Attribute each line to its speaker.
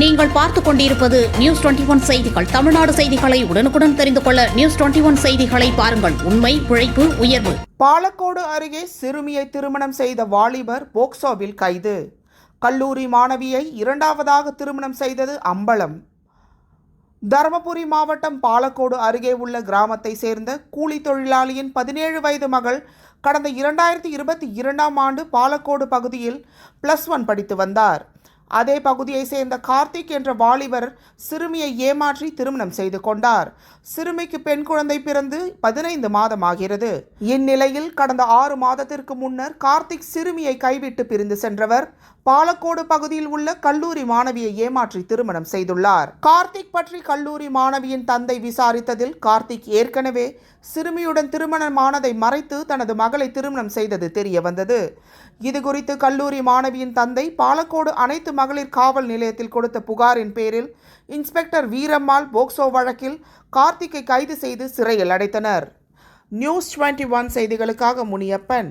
Speaker 1: நீங்கள் பார்த்துக் கொண்டிருப்பது நியூஸ் டுவெண்டி ஒன் செய்திகள். தமிழ்நாடு செய்திகளை உடனுக்குடன் தெரிந்து கொள்ள நியூஸ் டுவெண்டி ஒன் செய்திகளை பாருங்கள். உண்மை உழைப்பு உயர்வு.
Speaker 2: பாலக்கோடு அருகே சிறுமியை திருமணம் செய்த வாலிபர் போக்சோவில் கைது. கல்லூரி மாணவியை இரண்டாவதாக திருமணம் செய்தது அம்பலம். தருமபுரி மாவட்டம் பாலக்கோடு அருகே உள்ள கிராமத்தை சேர்ந்த கூலி தொழிலாளியின் பதினேழு வயது மகள் கடந்த இரண்டாயிரத்தி இருபத்தி இரண்டாம் ஆண்டு பாலக்கோடு பகுதியில் பிளஸ் ஒன் படித்து வந்தார். அதே பகுதியை சேர்ந்த கார்த்திக் என்ற வாலிபர் சிறுமியை ஏமாற்றி திருமணம் செய்து கொண்டார். சிறுமிக்கு பெண் குழந்தை பிறந்து பதினைந்து மாதம் ஆகிறது. இந்நிலையில் கடந்த ஆறு மாதத்திற்கு முன்னர் கார்த்திக் சிறுமியை கைவிட்டு பிரிந்து சென்றவர். பாலக்கோடு பகுதியில் உள்ள கல்லூரி மாணவியை ஏமாற்றி திருமணம் செய்துள்ளார். கார்த்திக் பற்றி கல்லூரி மாணவியின் தந்தை விசாரித்ததில் கார்த்திக் ஏற்கனவே சிறுமியுடன் திருமணமானதை மறைத்து தனது மகளை திருமணம் செய்தது தெரிய வந்தது இது குறித்து கல்லூரி மாணவியின் தந்தை பாலக்கோடு அனைத்து மகளிர் காவல் நிலையத்தில் கொடுத்த புகாரின் பேரில் இன்ஸ்பெக்டர் வீரம்மாள் போக்சோ வழக்கில் கார்த்திக்கை கைது செய்து சிறையில் அடைத்தனர். நியூஸ் டுவெண்ட்டி ஒன் செய்திகளுக்காக முனியப்பன்.